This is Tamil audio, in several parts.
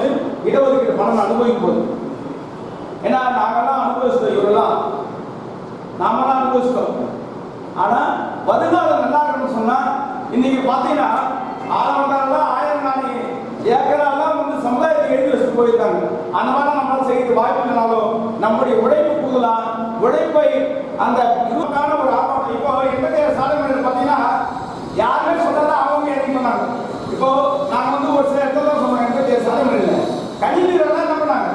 வந்து இடஒதுக்கீடு பலன் அனுபவிக்கும் போது. ஏன்னா நாங்கெல்லாம் அனுபவிச்சிட்டோம் இவரெல்லாம். நாமெல்லாம் அனுபவிச்சிட்டோம் ஆனா வருங்காலம் நல்லா இருக்கணும்னு சொன்னா இன்னைக்கு பாத்தீங்கன்னா ஆயிரம் ஆயிரம் நாணி ஏக்கராலாம் வந்து சமுதாயத்தை எழுதி வச்சுட்டு போயிருக்காங்க. அந்த மாதிரி நம்மளால செய்ய வாய்ப்பு இல்லைனாலும் நம்முடைய உழைப்பு கூடுதலா உழைப்பை அந்த இதுக்கான ஒரு ஆர்வம் இப்போ எண்பத்தி சாதனை பார்த்தீங்கன்னா யாருமே சொன்னதா அவங்க என்ன பண்ணாங்க இப்போ நாங்க வந்து ஒரு சில இடத்துல தான் சொன்னோம் எண்பத்தி ஏழு இல்லை கழிவுகள் என்ன பண்ணாங்க?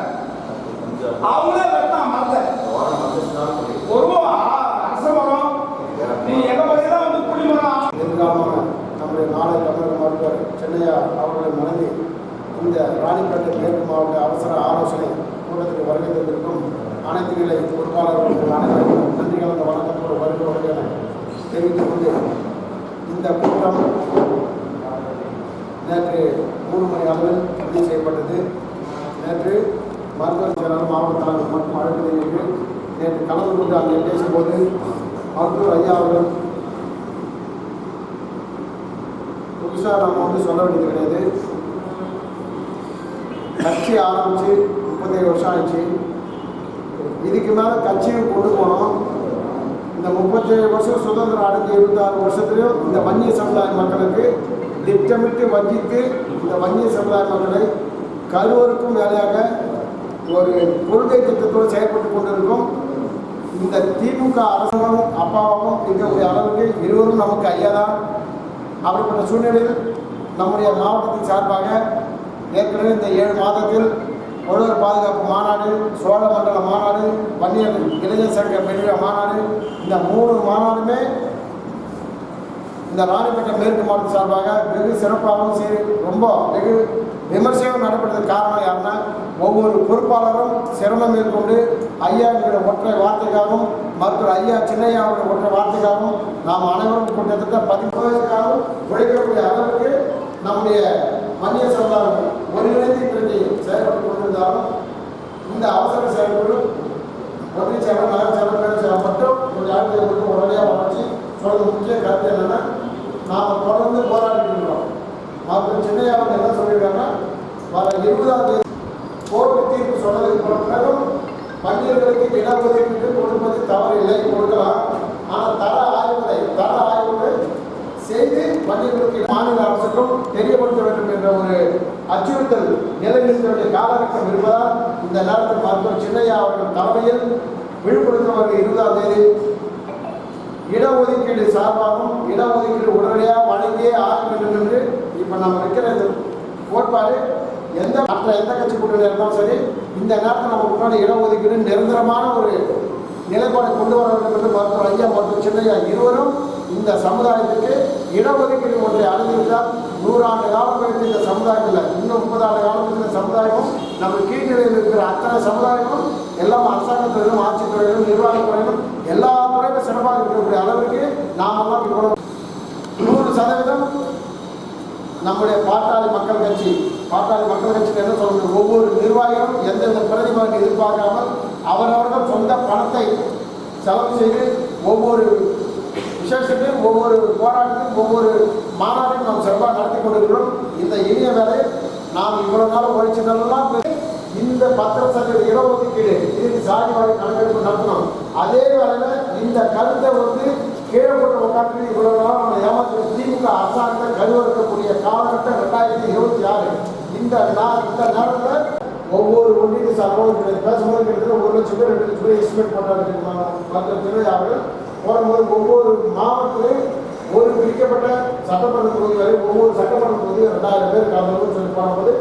அவங்களே வெட்டான் மரத்தை. ஒரு அரச மரம். நீ எங்க பார்த்தீங்கன்னா வந்து புளி மரம் எதிர்காலமாக நம்முடைய நாளை தமிழக மருத்துவர் சென்னையா அவர்களை மனைவி இந்த ராணிப்பேட்டை மேற்கு மாவட்ட அவசர ஆலோசனை கூட்டத்திற்கு வருகை தந்திருக்கும் அனைத்து நிலை பொறுப்பாளர்களுக்கு அனைவருக்கும் நன்றி கலந்த வணக்கத்தோடு வருகிறோம் என தெரிவித்துக் கொண்டு இந்த கூட்டம் நேற்று மூணு மணி அளவில் பதிவு செய்யப்பட்டது. நேற்று மருத்துவர் செயலாளர் மாவட்ட தலைவர் மற்றும் அழைப்பதற்கு நேற்று கலந்து கொண்டு அங்கே பேசும்போது மருத்துவர் ஐயா அவர்கள் புதுசாக நம்ம வந்து சொல்ல வேண்டியது கிடையாது. கட்சி ஆரம்பித்து முப்பத்தேழு வருஷம் ஆயிடுச்சு. இதுக்கு மேலே கட்சியும் கொண்டு போனோம். இந்த முப்பத்தேழு வருஷம் சுதந்திரம் அடைஞ்ச இருபத்தாறு வருஷத்துலையும் இந்த வன்னிய சமுதாய மக்களுக்கு திட்டமிட்டு வஞ்சித்து இந்த வன்னிய சமுதாய மக்களை கருவருக்கும் வேலையாக ஒரு கொள்கை திட்டத்தோடு செயல்பட்டு கொண்டிருக்கும் இந்த திமுக அரசாங்கம் அப்பாவும் இருக்கக்கூடிய அளவுக்கு இருவரும் நமக்கு ஐயா தான் அப்படிப்பட்ட சூழ்நிலையில் நம்முடைய மாவட்டத்தின் சார்பாக ஏற்கனவே இந்த ஏழு மாதத்தில் உழவர் பாதுகாப்பு மாநாடு சோழ மண்டல மாநாடு வன்னியர் இளைஞர் சங்க பெரிய மாநாடு இந்த மூணு மாநாடுமே இந்த ராணிப்பேட்டை மேற்கு மாவட்டம் சார்பாக வெகு சிறப்பாகவும் சரி ரொம்ப வெகு விமர்சனம் நடைபெற்றதுக்கு காரணம் யாருன்னா ஒவ்வொரு பொறுப்பாளரும் சிரமம் மேற்கொண்டு ஐயா என்கிற ஒற்றை வார்த்தைக்காகவும் மருத்துவர் ஐயா சின்னையா அவருடைய ஒற்றை வார்த்தைக்காகவும் நாம் அனைவரும் கிட்டத்தட்ட பதிமூணுக்காகவும் உழைக்கக்கூடிய அளவுக்கு நம்முடைய மன்னிய சமுதாயம் ஒருங்கிணைந்து இன்றைக்கு செயல்பட்டு கொண்டிருந்தாலும் இந்த அவசர செயல்பாடு ஒன்றிய செயலர் நகர செயலர் செயலர் மட்டும் ஒரு ஆட்களை மட்டும் உடனடியாக வளர்ச்சி சொல்றது முக்கிய கருத்து என்னென்னா நாம் தொடர்ந்து போராடிட்டு இருக்கிறோம். மருத்துவர் சின்னையா அவங்க என்ன சொல்லியிருக்காங்கன்னா வர இருபதாம் தேதி கோர்ட்டு தீர்ப்பு சொன்னதுக்கு பிறகும் பள்ளிகளுக்கு இடஒதுக்கீடு கொடுப்பது தவறில்லை கொடுக்கலாம். ஆனால் தர ஆய்வுகளை தர ஆய்வுகளை செய்து பள்ளிகளுக்கு மாநில அரசுக்கும் தெரியப்படுத்த வேண்டும் என்ற ஒரு அச்சுறுத்தல் நிலைநிறுத்த காலகட்டம் இருப்பதால் இந்த நேரத்தில் மருத்துவர் சின்னையா அவர்கள் தலைமையில் விழுப்புரத்தில் வருகிற இருபதாம் தேதி இடஒதுக்கீடு சார்பாகவும் இடஒதுக்கீடு உடனடியாக வழங்கியே ஆக வேண்டும் என்று இப்போ நம்ம இருக்கிற இந்த கோட்பாடு எந்த மற்ற எந்த கட்சி கூட்டணி இருந்தாலும் சரி இந்த நேரத்தில் நம்ம முன்னாடி இடஒதுக்கீடு நிரந்தரமான ஒரு நிலைப்பாடு கொண்டு வர வேண்டும் என்று மருத்துவர் ஐயா மருத்துவர் சின்னையா இருவரும் இந்த சமுதாயத்துக்கு இடஒதுக்கீடு ஒன்றை அடைந்துவிட்டால் நூறாண்டு காலம் கழித்து இந்த சமுதாயத்தில் இன்னும் முப்பது ஆண்டு காலத்துக்கு இந்த சமுதாயமும் நம்ம கீழ்நிலையில் இருக்கிற அத்தனை சமுதாயமும் எல்லாம் அரசாங்கத்துறையிலும் ஆட்சித்துறையிலும் நிர்வாகத்துறையிலும் எல்லா துறையிலும் சிறப்பாக இருக்கக்கூடிய அளவுக்கு நாமெல்லாம் இவ்வளவு நூறு சதவீதம் நம்முடைய பாட்டாளி மக்கள் கட்சி பாட்டாளி மக்கள் கட்சிக்கு என்ன சொல்றது ஒவ்வொரு நிர்வாகிகளும் எந்தெந்த பிரதிபலன் எதிர்பார்க்காமல் அவரவர்கள் சொந்த பணத்தை செலவு செய்து ஒவ்வொரு விசேஷத்தையும் ஒவ்வொரு போராட்டத்தையும் ஒவ்வொரு மாநாட்டையும் நாம் சிறப்பாக நடத்தி கொண்டிருக்கிறோம். இந்த இனிய வேலை நாம் இவ்வளவு நாள் உழைச்சதெல்லாம் இந்த பத்திர சதவீத இடஒதுக்கீடு இதுக்கு சாதி வாரி கணக்கெடுப்பு நடத்தணும். அதே வேளையில இந்த கருத்தை வந்து கீழே போட்டு உட்காந்து இவ்வளவு நாள் நம்ம ஏமாற்று திமுக அரசாங்கத்தை கருவறுக்கக்கூடிய காலகட்டம் ரெண்டாயிரத்தி இருபத்தி ஆறு. இந்த நா- இந்த நேரத்தில் ஒவ்வொரு ஒன்றிய சார்பாக பேசும்போது கிட்டத்தட்ட ஒரு லட்சம் பேர் ரெண்டு லட்சம் பேர் எஸ்டிமேட் பண்ணுறாங்க மற்ற துறையாளர்கள் போகும்போது ஒவ்வொரு மாவட்டத்திலும் ஒரு பிரிக்கப்பட்ட சட்டமன்ற தொகுதி வரை ஒவ்வொரு சட்டமன்ற தொகுதியும் ரெண்டாயிரம் பேர் கலந்து சொல்லி போகும்போது